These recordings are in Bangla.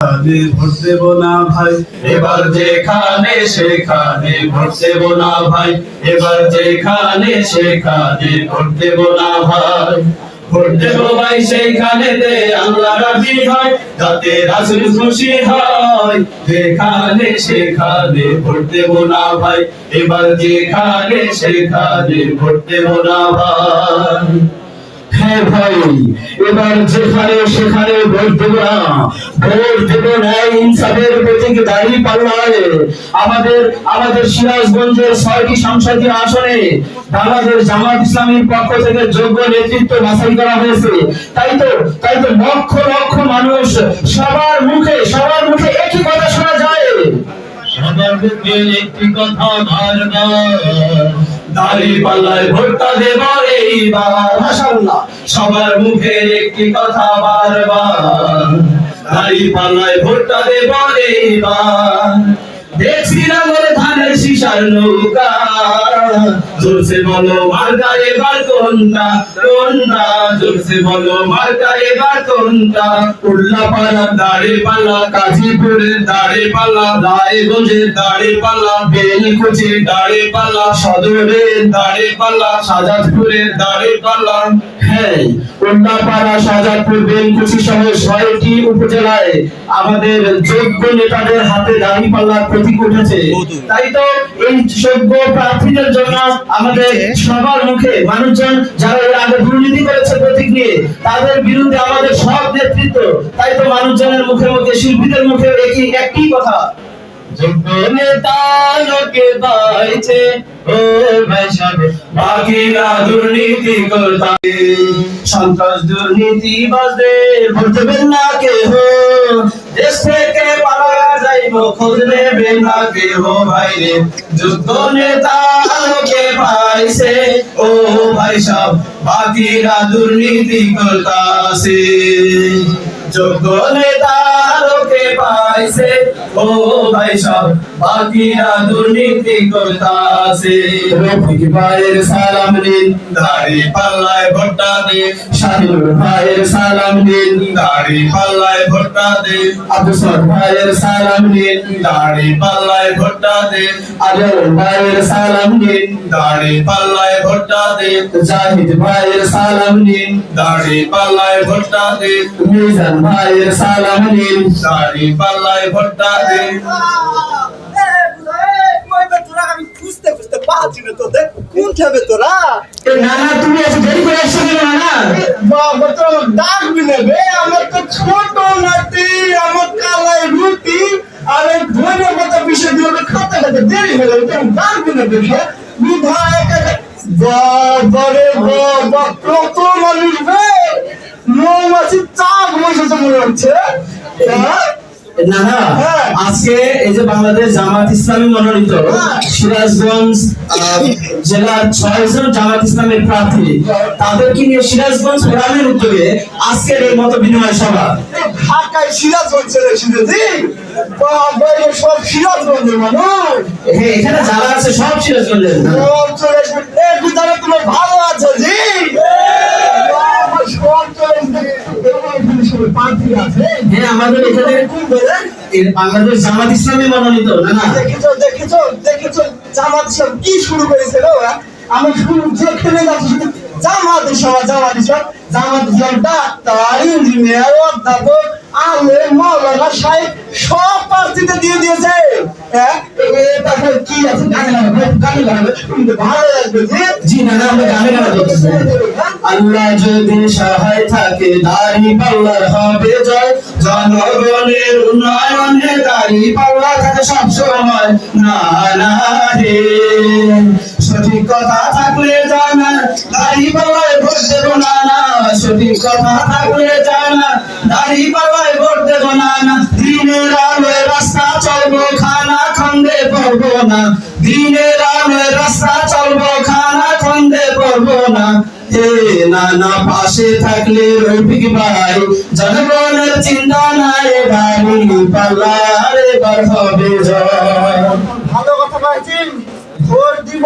আমি ভোট দেব ভাই। এবার যেখানে সেখানে ভোট দেব না ভাই। এবার যেখানে সেখানে ভোট দেব ভাই। ভোট দেব ভাই সেইখানেতে আল্লাহ রাজি হয় যাতে রাসুল খুশি হয়, যেখানে সেখানে ভোট দেব ভাই। এবার যেখানে সেখানে ভোট দেব ভাই। ভাই আমাদের ছয়টি আসনে জামাত ইসলামীর পক্ষ থেকে যোগ্য নেতৃত্ব বাছাই করা হয়েছে। তাই তো তাই তো লক্ষ লক্ষ মানুষ সবার মুখে সবার মুখে একই কথা সবার মুখে একটি কথা বারবার। দাড়ি পাল্লায় ভোটটা দেব এইবার। দেখছি না বলে ধানের শিশার নৌকা। জোরসে বলো মার্কা এবার কোনটা? কোনটা? জোরসে বলো মার্কা এবার কোনটা? উল্লা পালা দাড়ি পাল্লা কাজীপুরের দাড়ি পাল্লা রায়গঞ্জের দাড়ি পাল্লা বেলকুচির দাড়ি পাল্লা সদরের দাড়ি পাল্লা সাজাদপুরের দাড়ি পাল্লা। হ্যাঁ শাহজাদপুর বেলকুচি সহ ছয়টি উপজেলায় আমাদের যোগ্য নেতাদের হাতে দাড়ি পাল্লার প্রতীক উঠেছে। তাই তো এই যোগ্য প্রার্থীদের জন্য আমাদের সবার মুখে মানুষজন যারা এর আগে দুর্নীতি করেছে প্রতীক তাদের বিরুদ্ধে আমাদের সব নেতৃত্ব। তাই তো মানুষজনের মুখে মুখে, শিল্পীদের মুখে একই একটি কথা। যোগ্য নেতা লোকে পাইছে ও সাহেব বাকিরা দুর্নীতি করতা। সন্ত্রাস দুর্নীতি বাজে ভোট না কেহ। দেশ থেকে পালা যাইব, খোঁজ নেবেন না কেহ ভাইরে। যোগ্য নেতা লোকে পাইছে? ও ভাই সব বাকিরা দুর্নীতি করতাছে দুর্নীতি করতাছে। ভাইয়ের সালাম দিন দাড়ি পাল্লায় ভোটটা দিন আবুসর ভাইয়ের সালাম দিন দাড়ি পাল্লায় ভোটটা দিন জাহিদ ভাইয়ের সালাম নিন, দাড়ি পাল্লায় ভোটটা দিন মিজান ভাইয়ের সালাম নিন দাড়ি পাল্লায় ভোটটা দিন আমার তো ছোট নাতি আমার কালাই রুটি আর ধনে পাতা বিষয় দিয়ে খাতে দেরি হয়ে গেল তুমি ডাকবি না বে বিধায়ক বাবারে বাবা কত মৌমাছি চাক বসেছে মনে হচ্ছে। হ্যাঁ? না হ্যাঁ। আজকে এই যে বাংলাদেশ জামাত ইসলামী মনোনীত হ্যাঁ। সিরাজগঞ্জ জেলার ছয়জন জামাত ইসলামের প্রার্থী তাদেরকে নিয়ে সিরাজগঞ্জ ফোরামের উদ্যোগে আজকের এই মত বিনিময় সভা। ঢাকায় সিরাজগঞ্জ সব সিরাজগঞ্জের মানুষ। হ্যাঁ, এখানে যারা আছে সব সিরাজগঞ্জের। সব চলে এসেছে এ বিধানে তুমি ভালো আছো জি বাবা, সব চলে এসেছে। এবার এখানে সবাই প্রার্থী আছে। হ্যাঁ আমাদের এখানে কোন দলে? এই বাংলাদেশ জামাত ইসলামী মনোনীত না না? দেখেছ দেখেছ দেখেছ জামাত সব কি শুরু করেছে ওরা? আমি যেখানে যাচ্ছি জামাত সবাই জামাত সব জামাত সব ডাক্তার ইঞ্জিনিয়ার অধ্যাপক আলে মৌলানা সাহেব সব প্রার্থীতে দিয়ে দিয়েছে। হ্যাঁ কি আছে? গানে গানে শুনতে ভালো লাগবে। জি না না আমরা গানে গানা আল্লাহ যদি সহায় থাকে, দাড়ি পাল্লার হবে জয়। জনগণের উন্নয়নে দাড়ি পাল্লা থাকে সব সময়। না না, হে। সঠিক কথা থাকলে জানা, দাড়ি পাল্লায় ভোট দেব না না। সঠিক কথা থাকলে জানা, দাড়ি পাল্লায় ভোট দেব না না। দিনের আলোয় রাস্তা চলবো, খানা খন্দে পড়ব না। দিনের আলোয় রাস্তা চলবো, খানা খন্দে পড়ব না। নানা পাশে থাকলে রফিক ভাই, জনগণের চিন্তা নাই হবে ভালো কথা ভোট দিব,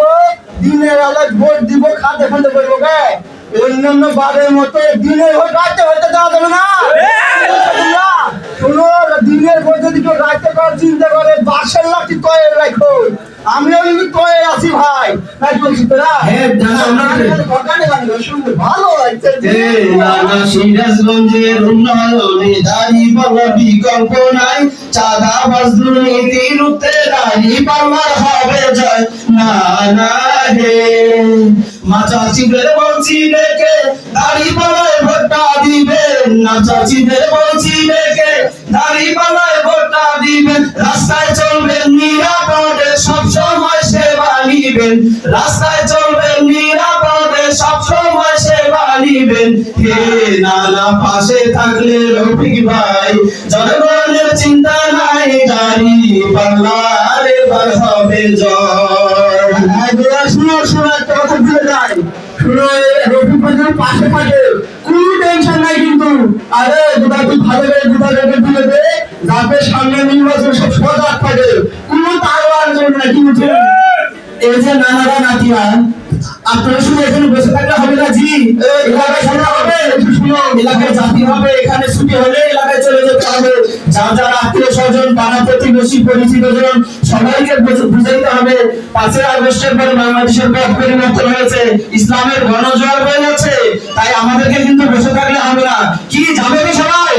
দিনের আলোয় ভোট দিব, খাতে খাতে করব অন্যান্য বারের মতো দিনের ভোট রাতে হতে দেওয়া যাবে না। শোনো, দিনের পর যদি কেউ রাখতে করার চিন্তা করে, বাসের লাঠি তয়ে রাখো আমিও আছি ভাই। তাই বলছি তোরা। হ্যাঁ, না রে। ঘটনা গানগুলো শুনতে ভালো লাগছে এ নানা সিরাজগঞ্জের উন্নয়নে দাঁড়ি পাল্লা বিকল্প নাই। চাঁদা বাস দুর্নীতির উত্তে দাঁড়ি পাল্লার হবে জয়। না না হে। মা চাচিদের বলছি ডেকে দাঁড়ি পাল্লায় ভোটটা দিবেন না চাচিদের বলছি ডেকে দাঁড়ি পাল্লায় ভোটটা দিবেন রাস্তায় চলবেন নিরাপদে রাস্তায় চলবেন, নিরাপদে সব সময় সেবা নিবেন। হে নানা পাশে থাকলে রফিক ভাই, জনগণের চিন্তা নাই পাল্লার এবার হবে জয় কোনো টেনশন নাই কিন্তু। আরে সামনে তারওয়ার জন্য না কি বুঝছেন এই যে আপনারা শুধু এখানে বসে থাকলে হবে না, জি, এলাকায় সভা হবে, এলাকায় জাতি হবে, এখানে ছুটি হলে এলাকায় চলে যেতে হবে। যা আত্মীয় স্বজন, পাড়া প্রতিবেশী, পরিচিত জন, সবাইকে হবে। পাঁচই আগস্টের পরে বাংলাদেশের পথ পরিবর্তন হয়েছে, ইসলামের গণজয় হয়ে যাচ্ছে, তাই আমাদেরকে কিন্তু বসে থাকলে হবে না। কি, যাবে সবাই?